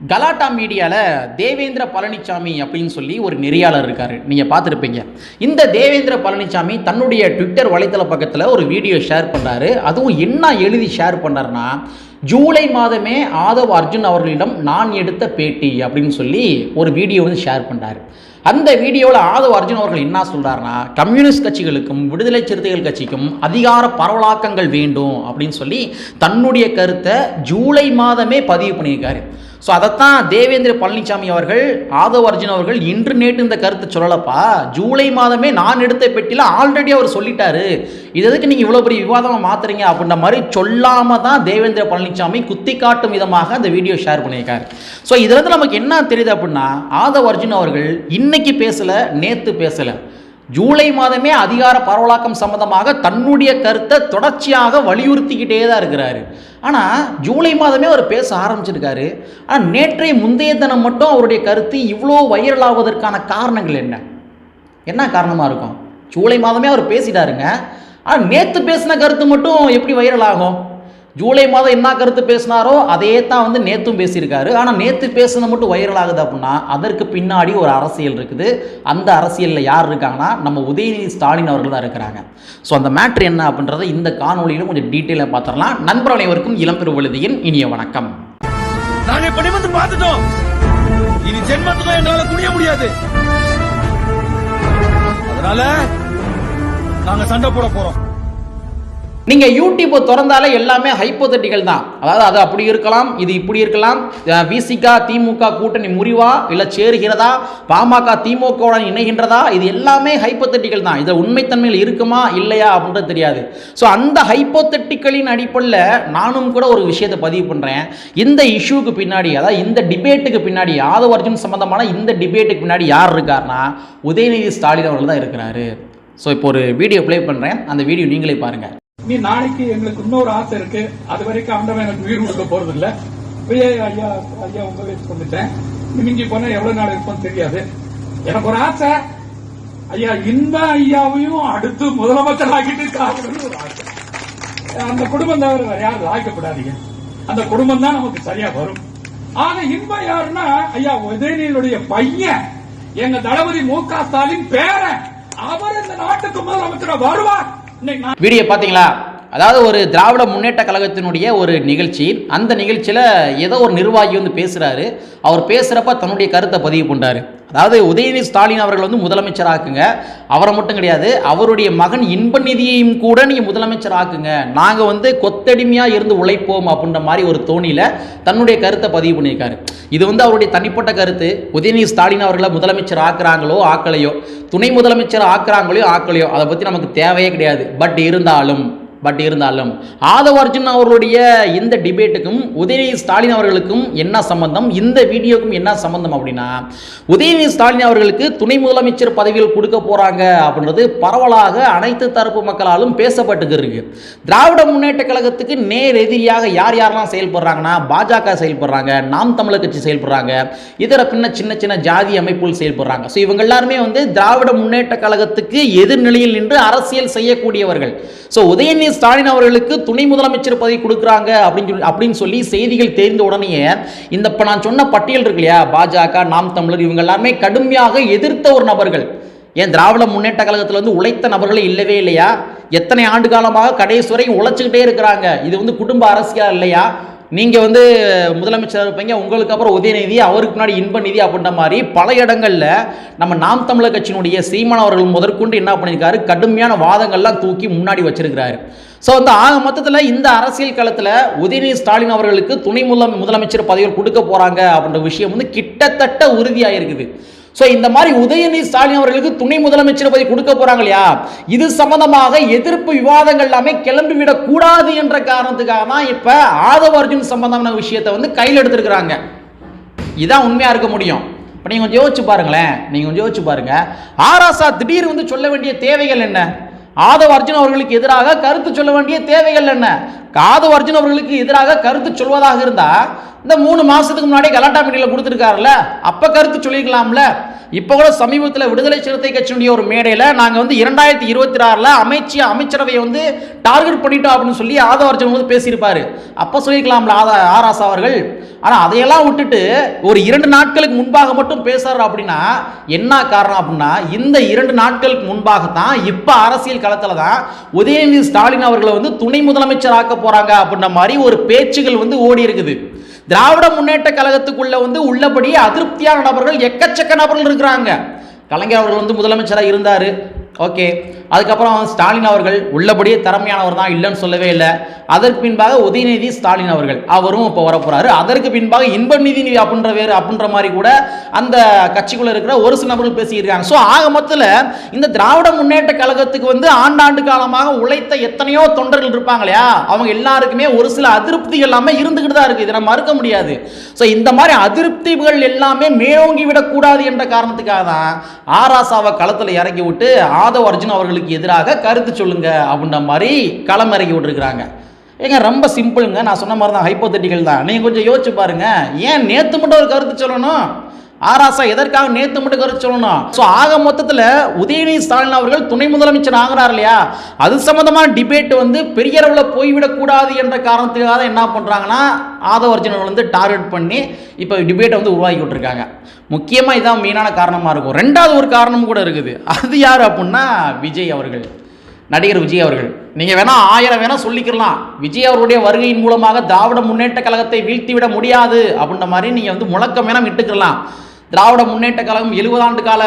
கலாட்டா மீடியாவில் தேவேந்திர பழனிசாமி அப்படின்னு சொல்லி ஒரு நெறியாளர் இருக்கார். நீங்கள் பார்த்துருப்பீங்க. இந்த தேவேந்திர பழனிசாமி தன்னுடைய ட்விட்டர் வலைத்தள பக்கத்தில் ஒரு வீடியோ ஷேர் பண்ணுறாரு அதுவும் என்ன எழுதி ஷேர் பண்ணாருன்னா ஜூலை மாதமே ஆதவ் அர்ஜுன் அவர்களிடம் நான் எடுத்த பேட்டி அப்படின்னு சொல்லி ஒரு வீடியோ வந்து ஷேர் பண்ணுறாரு அந்த வீடியோவில் ஆதவ் அர்ஜுன் அவர்கள் என்ன சொல்கிறாருன்னா கம்யூனிஸ்ட் கட்சிகளுக்கும் விடுதலை சிறுத்தைகள் கட்சிக்கும் அதிகார பரவலாக்கங்கள் வேண்டும் அப்படின்னு சொல்லி தன்னுடைய கருத்தை ஜூலை மாதமே பதிவு பண்ணியிருக்காரு. ஸோ அதைத்தான் தேவேந்திர பழனிசாமி அவர்கள் ஆதவ அர்ஜுன் அவர்கள் இன்று நேற்று இந்த கருத்தை சொல்லலப்பா. ஜூலை மாதமே நான் எடுத்த பெட்டியில் ஆல்ரெடி அவர் சொல்லிட்டாரு. இது எதுக்கு நீங்கள் இவ்வளோ பெரிய விவாதமாக மாத்துறீங்க அப்படின்ற மாதிரி சொல்லாமல் தான் தேவேந்திர பழனிசாமி குத்தி காட்டும் விதமாக அந்த வீடியோ ஷேர் பண்ணியிருக்காரு. ஸோ இதுலேருந்து நமக்கு என்ன தெரியுது அப்படின்னா ஆதவ அர்ஜுன் அவர்கள் இன்னைக்கு பேசலை நேற்று பேசலை. ஜூலை மாதமே அதிகார பரவலாக்கம் சம்பந்தமாக தன்னுடைய கருத்தை தொடர்ச்சியாக வலியுறுத்திக்கிட்டே தான் இருக்கிறாரு. ஆனால் ஜூலை மாதமே அவர் பேச ஆரம்பிச்சிருக்காரு. ஆனால் நேற்றைய முந்தைய தினம் மட்டும் அவருடைய கருத்து இவ்வளோ வைரல் ஆவதற்கான காரணங்கள் என்ன? என்ன காரணமாக இருக்கும்? ஜூலை மாதமே அவர் பேசிட்டாருங்க. ஆனால் நேற்று பேசின கருத்து மட்டும் எப்படி வைரல் ஆகும்? ஜூலை மாதம் என்ன கருத்து பேசினாரோ அதே தான் வந்து நேற்றும் பேசியிருக்காரு. ஆனால் நேற்று பேசுனது மட்டும் வைரல் ஆகுது அப்படின்னா அதற்கு பின்னாடி ஒரு அரசியல் இருக்குது. அந்த அரசியலில் யார் இருக்காங்கன்னா நம்ம உதயநிதி ஸ்டாலின் அவர்கள் தான் இருக்கிறாங்க. ஸோ அந்த மேட்ரு என்ன அப்படின்றத இந்த காணொலியிலும் கொஞ்சம் டீட்டெயிலாக பார்த்துடலாம். நண்பர் அனைவருக்கும் இளம்பெரு விழுதியின் இனிய வணக்கம். நாங்கள் இப்படி வந்து பார்த்துட்டோம். இனி ஜென்மத்துக்கும் எங்களால குனிய முடியாது. அதனால நாங்க சண்டை போட போறோம். நீங்கள் யூடியூப்பை திறந்தாலே எல்லாமே ஹைப்போதட்டிகள் தான். அதாவது அது அப்படி இருக்கலாம் இது இப்படி இருக்கலாம். விசிகா திமுக கூட்டணி முறிவா இல்லை சேருகிறதா? பாமக திமுகவுடன் இணைகின்றதா? இது எல்லாமே ஹைப்போதட்டிகள் தான். இதில் உண்மைத்தன்மையில் இருக்குமா இல்லையா அப்படின்றது தெரியாது. ஸோ அந்த ஹைப்போதட்டிகளின் அடிப்படையில் நானும் கூட ஒரு விஷயத்தை பதிவு பண்ணுறேன் இந்த இஷ்யூக்கு பின்னாடி அதாவது இந்த டிபேட்டுக்கு பின்னாடி யாதவ் அர்ஜுன் சம்மந்தமான இந்த டிபேட்டுக்கு பின்னாடி யார் இருக்காருன்னா உதயநிதி ஸ்டாலின் அவர்கள் தான் இருக்கிறாரு. ஸோ இப்போ ஒரு வீடியோ ப்ளே பண்ணுறேன் அந்த வீடியோ நீங்களே பாருங்கள் நீ நாளைக்கு எங்களுக்கு இன்னொரு ஆசை இருக்கு. அது வரைக்கும் ஆண்டவன் எனக்கு உயிர் கொடுக்க போறது இல்ல ஐயா ஐயா ஐயா உங்க வயசு வந்துட்டேன். மிஞ்சி போனா எவ்வளவு நாள் இருப்போம் தெரியாது. எனக்கு ஒரு ஆசை. ஐயா இந்த ஐயாவையும் அடுத்து முதலமைச்சர் ஆகிட்டு காக்கணும்னு ஒரு ஆசை. அந்த குடும்பம் தவிர வேற யாரும் ஆக்கப்படாதீங்க அந்த குடும்பம் தான் நமக்கு சரியா வரும். ஆக இன்பம் யாருன்னா ஐயா உதயநிதியுடைய பையன். எங்க தளபதி மு க ஸ்டாலின் பேரன். அவர் இந்த நாட்டுக்கு முதலமைச்சரா வருவார். வீடியோ பார்த்தீங்களா அதாவது ஒரு திராவிட முன்னேற்ற கழகத்தினுடைய ஒரு நிகழ்ச்சி. அந்த நிகழ்ச்சியில் ஏதோ ஒரு நிர்வாகி வந்து பேசுகிறாரு அவர் பேசுகிறப்ப தன்னுடைய கருத்தை பதிவு பண்ணுறாரு அதாவது உதயநிதி ஸ்டாலின் அவர்கள் வந்து முதலமைச்சர் ஆக்குங்க. அவரை மட்டும் கிடையாது அவருடைய மகன் இன்ப நிதியையும் கூட நீங்கள் முதலமைச்சர் ஆக்குங்க. நாங்கள் வந்து கொத்தடிமையாக இருந்து உழைப்போம் அப்படின்ற மாதிரி ஒரு தோணியில் தன்னுடைய கருத்தை பதிவு பண்ணியிருக்காரு. இது வந்து அவருடைய தனிப்பட்ட கருத்து. உதயநிதி ஸ்டாலின் அவர்களை முதலமைச்சர் ஆக்குறாங்களோ ஆக்கலையோ துணை முதலமைச்சர் ஆக்குறாங்களோ ஆக்கலையோ அதை பற்றி நமக்கு தேவையே கிடையாது. பட் இருந்தாலும் பட் இருந்தாலும் ஆதவ அர்ஜுன் அவர்களுடைய இந்த டிபேட்டுக்கும் உதயநிதி ஸ்டாலின் அவர்களுக்கும் என்ன சம்பந்தம்? இந்த வீடியோக்கும் என்ன சம்பந்தம் அப்படின்னா உதயநிதி ஸ்டாலின் அவர்களுக்கு துணை முதலமைச்சர் பதவியில் கொடுக்க போறாங்க அப்படின்றது பரவலாக அனைத்து தரப்பு மக்களாலும் பேசப்பட்டு இருக்கு. திராவிட முன்னேற்ற கழகத்துக்கு நேர் எதிரியாக யார் யாரெல்லாம் செயல்படுறாங்கன்னா பாஜக செயல்படுறாங்க நாம் தமிழர் கட்சி செயல்படுறாங்க இதர பின்ன சின்ன சின்ன ஜாதி அமைப்புகள் செயல்படுறாங்க. ஸோ இவங்க எல்லாருமே வந்து திராவிட முன்னேற்ற கழகத்துக்கு எதிர்நிலையில் நின்று அரசியல் செய்யக்கூடியவர்கள். ஸோ உதயநிதி ஸ்டாலின் அவர்களுக்கு துணை முதலமைச்சர் பதவி கொடுக்குறாங்க அப்படின்னு சொல்லி அப்படின்னு சொல்லி செய்திகள் தெரிந்த உடனேயே இந்த இப்போ நான் சொன்ன பட்டியல் இருக்கு இல்லையா? பாஜக நாம் தமிழர் இவங்க எல்லாருமே கடுமையாக எதிர்த்த ஒரு நபர்கள். ஏன் திராவிட முன்னேற்ற கழகத்தில் வந்து உழைத்த நபர்களே இல்லவே இல்லையா? எத்தனை ஆண்டு காலமாக கடைசி உழைச்சிக்கிட்டே இருக்கிறாங்க. இது வந்து குடும்ப அரசியல் இல்லையா? நீங்கள் வந்து முதலமைச்சர் இருப்பீங்க உங்களுக்கு அப்புறம் உதயநிதி அவருக்கு முன்னாடி இன்ப நிதி அப்படின்ற மாதிரி பல இடங்களில் நம்ம நாம் தமிழர் கட்சியினுடைய சீமான் அவர்கள் முதற்கொண்டு என்ன பண்ணியிருக்காரு? கடுமையான வாதங்கள்லாம் தூக்கி முன்னாடி வச்சிருக்கிறாரு. ஸோ வந்து ஆக மொத்தத்தில் இந்த அரசியல் களத்தில் உதயநிதி ஸ்டாலின் அவர்களுக்கு துணை முதல முதலமைச்சர் பதவிகள் கொடுக்க போகிறாங்க அப்படின்ற விஷயம் வந்து கிட்டத்தட்ட உறுதியாக இருக்குது ஸோ இந்த மாதிரி உதயநிதி ஸ்டாலின் அவர்களுக்கு துணை முதலமைச்சர் பதவி கொடுக்க போறாங்க இல்லையா? இது சம்பந்தமாக எதிர்ப்பு விவாதங்கள் எல்லாமே கிளம்பி விடக்கூடாது என்ற காரணத்துக்காக தான் இப்போ ஆதவ அர்ஜுன் சம்பந்தமான விஷயத்தை வந்து கையில் எடுத்திருக்கிறாங்க. இதான் உண்மையாக இருக்க முடியும். இப்போ நீங்கள் கொஞ்சம் யோசிச்சு பாருங்களேன். நீங்கள் கொஞ்சம் யோசிச்சு பாருங்க. ஆராசா திடீர் வந்து சொல்ல வேண்டிய தேவைகள் என்ன? ஆதவ அர்ஜுன் அவர்களுக்கு எதிராக கருத்து சொல்ல வேண்டிய தேவைகள் என்ன? ஆதவ அர்ஜுன் அவர்களுக்கு எதிராக கருத்து சொல்வதாக இருந்தா இந்த மூணு மாசத்துக்கு முன்னாடி கலாட்டா மீடியில் கொடுத்துருக்காருல்ல. அப்ப கருத்து சொல்லிக்கலாம்ல இப்போ கூட சமீபத்தில் விடுதலை சிறுத்தை கட்சியினுடைய ஒரு மேடையில் நாங்கள் வந்து இரண்டாயிரத்தி இருபத்தி ஆறில் அமைச்சி அமைச்சரவையை வந்து டார்கெட் பண்ணிட்டோம் அப்படின்னு சொல்லி ஆதவ வந்து பேசியிருப்பார். அப்போ சொல்லிக்கலாம்ல ஆதா ஆராசா அவர்கள். ஆனால் அதையெல்லாம் விட்டுட்டு ஒரு இரண்டு நாட்களுக்கு முன்பாக மட்டும் பேசுறாரு அப்படின்னா என்ன காரணம் அப்படின்னா இந்த இரண்டு நாட்களுக்கு முன்பாக தான் இப்போ அரசியல் களத்தில் தான் உதயநிதி ஸ்டாலின் அவர்களை வந்து துணை முதலமைச்சர் ஆக்க போகிறாங்க அப்படின்ற மாதிரி ஒரு பேச்சுகள் வந்து ஓடி இருக்குது திராவிட முன்னேற்ற கழகத்துக்குள்ள வந்து உள்ளபடி அதிருப்தியான நபர்கள் எக்கச்சக்க நபர்கள் இருக்கிறாங்க. கலைஞர் அவர்கள் வந்து முதலமைச்சராக இருந்தார். ஓகே. அதுக்கப்புறம் ஸ்டாலின் அவர்கள் உள்ளபடியே திறமையானவர் தான் இல்லைன்னு சொல்லவே இல்லை. அதற்கு பின்பாக உதயநிதி ஸ்டாலின் அவர்கள் அவரும் இப்போ வரப்போகிறாரு அதற்கு பின்பாக இன்ப நிதி அப்படின்ற வேறு அப்படின்ற மாதிரி கூட அந்த கட்சிக்குள்ளே இருக்கிற ஒரு சில நபர்கள் பேசியிருக்காங்க. ஸோ ஆக மொத்தத்தில் இந்த திராவிட முன்னேற்ற கழகத்துக்கு வந்து ஆண்டாண்டு காலமாக உழைத்த எத்தனையோ தொண்டர்கள் இருப்பாங்க இல்லையா? அவங்க எல்லாருக்குமே ஒரு சில அதிருப்தி எல்லாமே இருந்துக்கிட்டு தான் இருக்குது. இதை நம்ம மறுக்க முடியாது. ஸோ இந்த மாதிரி அதிருப்திகள் எல்லாமே மேலோங்கி விடக்கூடாது என்ற காரணத்துக்காக தான் ஆராசாவை களத்தில் இறக்கி விட்டு ஆதவ் அர்ஜுன் அவர்களுக்கு எதிராக கருத்து சொல்லுங்க அப்படின்ற மாதிரி களமிறக்கி விட்டுருக்குறாங்க. ஏங்க ரொம்ப சிம்பிளுங்க நான் சொன்ன மாதிரி தான் ஹைப்போதெட்டிக்கல் தான். நீங்கள் கொஞ்சம் யோசிச்சு பாருங்கள் ஏன் நேற்று மட்டும் ஒரு கருத்து சொல்லணும்? ஆராசா எதற்காக நேற்று மட்டும் கருத்து சொல்லணும் ஸோ ஆக மொத்தத்தில் உதயநிதி ஸ்டாலின் அவர்கள் துணை முதலமைச்சர் ஆகிறார் இல்லையா? அது சம்மந்தமான டிபேட் வந்து பெரிய அளவில் போய்விடக்கூடாது என்ற காரணத்துக்காக தான் என்ன பண்ணுறாங்கன்னா ஆதவ அர்ஜுனன் வந்து டார்கெட் பண்ணி இப்போ டிபேட்டை வந்து உருவாக்கி விட்டுருக்காங்க. முக்கியமாக இதான் மெயினான காரணமாக இருக்கும். ரெண்டாவது ஒரு காரணம் கூட இருக்குது. அது யார் அப்படின்னா விஜய் அவர்கள். நடிகர் விஜய் அவர்கள். நீங்கள் வேணால் ஆயிரம் வேணால் சொல்லிக்கலாம் விஜய் அவருடைய வருகையின் மூலமாக திராவிட முன்னேற்ற கழகத்தை வீழ்த்திவிட முடியாது அப்படின்ற மாதிரி நீங்கள் வந்து முழக்கம் வேணால் விட்டுக்கலாம் திராவிட முன்னேற்ற கழகம் எழுபது ஆண்டு கால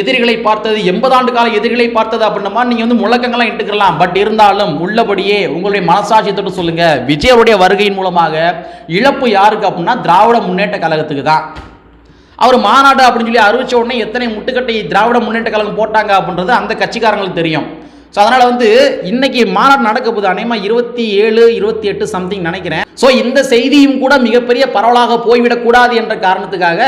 எதிரிகளை பார்த்தது எண்பது ஆண்டு கால எதிரிகளை பார்த்தது அப்படின்ற நீங்கள் வந்து முழக்கங்கள்லாம் இட்டுக்கலாம் பட் இருந்தாலும் உள்ளபடியே உங்களுடைய மனசாட்சி தொட்டு சொல்லுங்க. விஜயருடைய வருகையின் மூலமாக இழப்பு யாருக்கு அப்படின்னா திராவிட முன்னேற்ற கழகத்துக்கு தான். அவர் மாநாடு அப்படின்னு சொல்லி அறிவிச்ச உடனே எத்தனை முட்டுக்கட்டை திராவிட முன்னேற்ற கழகம் போட்டாங்க அப்படின்றது அந்த கட்சிக்காரங்களுக்கு தெரியும். ஸோ அதனால் வந்து இன்னைக்கு மாநாடு நடக்க போகுது. அநேகமாக இருபத்தி ஏழு இருபத்தி எட்டு சம்திங் நினைக்கிறேன். ஸோ இந்த செய்தியும் கூட மிகப்பெரிய பரவலாக போய்விடக்கூடாது என்ற காரணத்துக்காக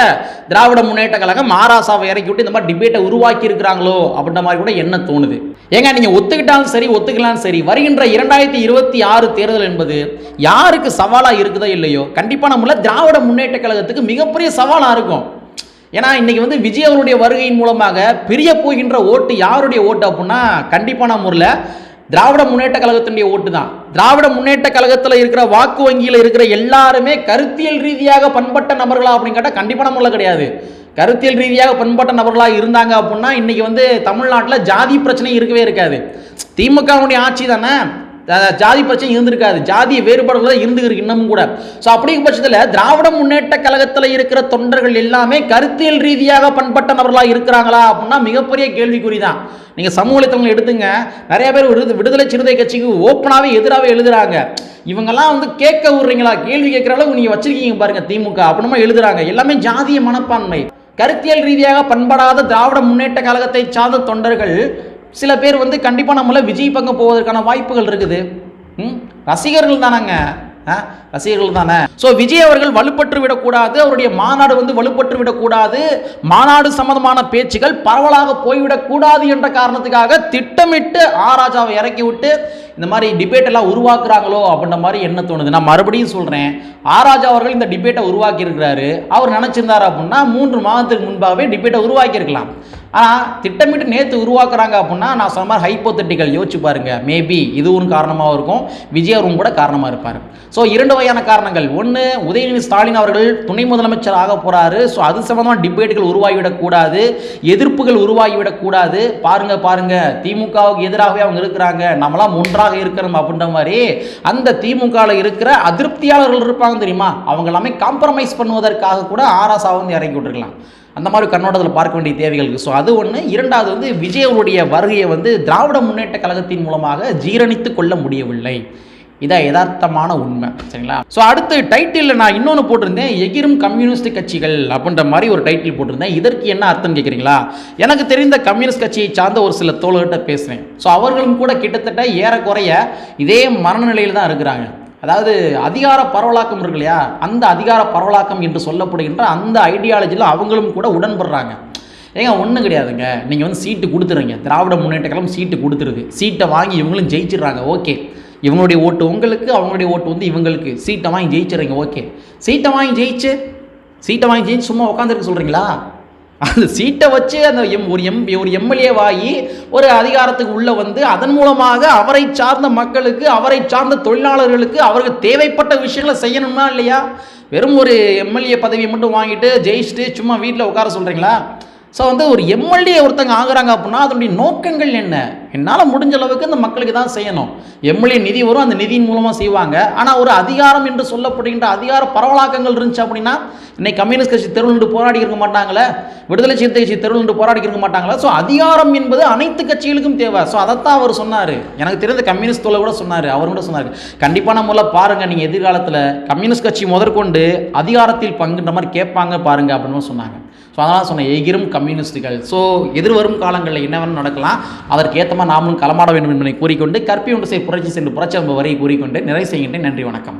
திராவிட முன்னேற்ற கழகம் மாராசாவை இறக்கி விட்டு இந்த மாதிரி டிபேட்டை உருவாக்கி இருக்கிறாங்களோ அப்படின்ற மாதிரி கூட என்ன தோணுது? ஏங்க நீங்கள் ஒத்துக்கிட்டாலும் சரி ஒத்துக்கலாம் சரி வருகின்ற இரண்டாயிரத்தி இருபத்தி ஆறு தேர்தல் என்பது யாருக்கு சவாலாக இருக்குதோ இல்லையோ கண்டிப்பாக நம்மள திராவிட முன்னேற்ற கழகத்துக்கு மிகப்பெரிய சவாலாக இருக்கும். ஏன்னா இன்றைக்கி வந்து விஜய் அவருடைய வருகையின் மூலமாக பிரிய போகின்ற ஓட்டு யாருடைய ஓட்டு அப்படின்னா கண்டிப்பான முறையில் திராவிட முன்னேற்ற கழகத்தினுடைய ஓட்டு தான். திராவிட முன்னேற்ற கழகத்தில் இருக்கிற வாக்கு வங்கியில் இருக்கிற எல்லாருமே கருத்தியல் ரீதியாக பண்பட்ட நபர்களா அப்படின்னு கேட்டால் கண்டிப்பான முறையில் கிடையாது. கருத்தியல் ரீதியாக பண்பட்ட நபர்களாக இருந்தாங்க அப்படின்னா இன்றைக்கி வந்து தமிழ்நாட்டில் ஜாதி பிரச்சனை இருக்கவே இருக்காது. திமுகவுடைய ஆட்சி தானே? ஜாதி பிரச்சனை இருந்திருக்காது. ஜாதிய வேறுபாடுகள் தான் இருந்துருக்கு இன்னமும் கூட. ஸோ அப்படிங்கிற பட்சத்தில் திராவிட முன்னேற்ற கழகத்தில் இருக்கிற தொண்டர்கள் எல்லாமே கருத்தியல் ரீதியாக பண்பட்ட நபர்களாக இருக்கிறாங்களா அப்படின்னா மிகப்பெரிய கேள்விக்குறி தான் நீங்கள் சமூக வலைத்தளங்களை எடுத்துங்க. நிறைய பேர் விடுது விடுதலை சிறுத்தை கட்சிக்கு ஓப்பனாகவே எதிராகவே எழுதுறாங்க. இவங்கெல்லாம் வந்து கேட்க விடுறீங்களா? கேள்வி கேட்குற அளவுக்கு நீங்கள் வச்சிருக்கீங்க பாருங்க திமுக. அப்படிமா எழுதுறாங்க. எல்லாமே ஜாதிய மனப்பான்மை. கருத்தியல் ரீதியாக பண்படாத திராவிட முன்னேற்ற கழகத்தை சார்ந்த தொண்டர்கள் சில பேர் வந்து கண்டிப்பாக நம்மள விஜய் பக்கம் போவதற்கான வாய்ப்புகள் இருக்குது. ம்? ரசிகர்கள் தானங்க. ரசிகர்கள் தானே. ஸோ விஜய் அவர்கள் வலுப்பற்று விடக்கூடாது. அவருடைய மாநாடு வந்து வலுப்பற்று விடக்கூடாது. மாநாடு சம்பந்தமான பேச்சுகள் பரவலாக போய்விடக்கூடாது என்ற காரணத்துக்காக திட்டமிட்டு ஆராஜாவை இறக்கி விட்டு இந்த மாதிரி டிபேட் எல்லாம் உருவாக்குறாங்களோ அப்படின்ற மாதிரி என்ன தோணுது? நான் மறுபடியும் சொல்கிறேன் ஆராஜா அவர்கள் இந்த டிபேட்டை உருவாக்கியிருக்கிறாரு. அவர் நினச்சிருந்தார் அப்படின்னா மூன்று மாதத்துக்கு முன்பாகவே டிபேட்டை உருவாக்கியிருக்கலாம். ஆனால் திட்டமிட்டு நேற்று உருவாக்குறாங்க அப்படின்னா நான் சொன்ன மாதிரி ஹைப்போத்தட்டிக்கல் யோசிச்சு பாருங்க. மேபி இதுவும் காரணமாக இருக்கும் விஜய் அவரும் கூட காரணமாக இருப்பார். ஸோ இரண்டு வகையான காரணங்கள். ஒன்று உதயநிதி ஸ்டாலின் அவர்கள் துணை முதலமைச்சர் ஆக போகிறாரு ஸோ அது சம்மந்தமாக டிபேட்டுகள் உருவாகிவிடக்கூடாது எதிர்ப்புகள் உருவாகிவிடக்கூடாது பாருங்க பாருங்க திமுகவுக்கு எதிராகவே அவங்க இருக்கிறாங்க. நம்மளாம் ஒன்றாக இருக்கிறோம் அப்படின்ற மாதிரி அந்த திமுகவில் இருக்கிற அதிருப்தியாளர்கள் இருப்பாங்க தெரியுமா? அவங்க எல்லாமே காம்ப்ரமைஸ் பண்ணுவதற்காக கூட ஆராசா வந்து இறங்கி விட்டுருக்கலாம். அந்த மாதிரி கண்ணோட்டத்தில் பார்க்க வேண்டிய தேவைகள் இருக்குது ஸோ அது ஒன்று இரண்டாவது வந்து விஜயவருடைய வருகையை வந்து திராவிட முன்னேற்ற கழகத்தின் மூலமாக ஜீரணித்து கொள்ள முடியவில்லை. இதான் யதார்த்தமான உண்மை சரிங்களா? ஸோ அடுத்து டைட்டிலில் நான் இன்னொன்று போட்டிருந்தேன் எகிரும் கம்யூனிஸ்ட் கட்சிகள் அப்படின்ற மாதிரி ஒரு டைட்டில் போட்டிருந்தேன். இதற்கு என்ன அர்த்தம் கேட்குறீங்களா எனக்கு தெரிந்த கம்யூனிஸ்ட் கட்சியை சார்ந்த ஒரு சில தோழர்கிட்ட பேசுவேன் ஸோ அவர்களும் கூட கிட்டத்தட்ட ஏறக்குறைய இதே மனநிலையில் தான் இருக்கிறாங்க. அதாவது அதிகார பரவலாக்கம் இருக்கு இல்லையா? அந்த அதிகார பரவலாக்கம் என்று சொல்லப்படுகின்ற அந்த ஐடியாலஜியில் அவங்களும் கூட உடன்படுறாங்க. ஏங்க ஒன்றும் கிடையாதுங்க. நீங்கள் வந்து சீட்டு கொடுத்துறீங்க திராவிட முன்னேற்ற கழகம் சீட்டு கொடுத்துருது. சீட்டை வாங்கி இவங்களும் ஜெயிச்சிடுறாங்க. ஓகே இவங்களுடைய ஓட்டு உங்களுக்கு அவங்களுடைய ஓட்டு வந்து இவங்களுக்கு. சீட்டை வாங்கி ஜெயிச்சிடுறீங்க ஓகே. சீட்டை வாங்கி ஜெயிச்சு சீட்டை வாங்கி ஜெயிச்சு சும்மா உட்காந்துருக்க சொல்கிறீங்களா அந்த சீட்டை வச்சு அந்த எம் ஒரு எம் ஒரு எம்எல்ஏவாகி ஒரு அதிகாரத்துக்கு உள்ளே வந்து அதன் மூலமாக அவரை சார்ந்த மக்களுக்கு அவரை சார்ந்த தொழிலாளர்களுக்கு அவருக்கு தேவைப்பட்ட விஷயங்களை செய்யணுமா இல்லையா? வெறும் ஒரு எம்எல்ஏ பதவியை மட்டும் வாங்கிட்டு ஜெயிச்சுட்டு சும்மா வீட்டில் உட்கார சொல்கிறீங்களா ஸோ வந்து ஒரு எம்எல்ஏ ஒருத்தங்க ஆகுறாங்க அப்படின்னா அதனுடைய நோக்கங்கள் என்ன? என்னால் முடிஞ்ச அளவுக்கு இந்த மக்களுக்கு தான் செய்யணும். எம்எல்ஏ நிதி வரும் அந்த நிதியின் மூலமாக செய்வாங்க. ஆனால் ஒரு அதிகாரம் என்று சொல்லப்படுகின்ற அதிகார பரவலாக்கங்கள் இருந்துச்சு அப்படின்னா இன்னைக்கு கம்யூனிஸ்ட் கட்சி தெருவில் நின்று போராடி இருக்க மாட்டாங்களே? விடுதலை சிறுத்தை கட்சி தெருவில் நின்று போராடி இருக்க மாட்டாங்களா? ஸோ அதிகாரம் என்பது அனைத்து கட்சிகளுக்கும் தேவை. ஸோ அதைத்தான் அவர் சொன்னார். எனக்கு தெரிந்த கம்யூனிஸ்ட் தோலை கூட சொன்னார். அவர் கூட சொன்னார். கண்டிப்பான முறையில் பாருங்கள் நீங்கள் எதிர்காலத்தில் கம்யூனிஸ்ட் கட்சி முதற்கொண்டு அதிகாரத்தில் பங்குன்ற மாதிரி கேட்பாங்க பாருங்கள் அப்படின்னு சொன்னாங்க. ஸோ அதனால் சொன்னேன் எகிரும் கம்யூனிஸ்டுகள். ஸோ எதிர்வரும் காலங்களில் என்னவென்னு நடக்கலாம். அதற்கு ஏற்ற மாதிரி நாமளும் களமாட வேண்டும் என்பதை கூறிக்கொண்டு கற்பி ஒன்று செய் புரட்சி சென்று புரட்சி வரை கூறிக்கொண்டு நிறைவு செய்கின்றேன். நன்றி வணக்கம்.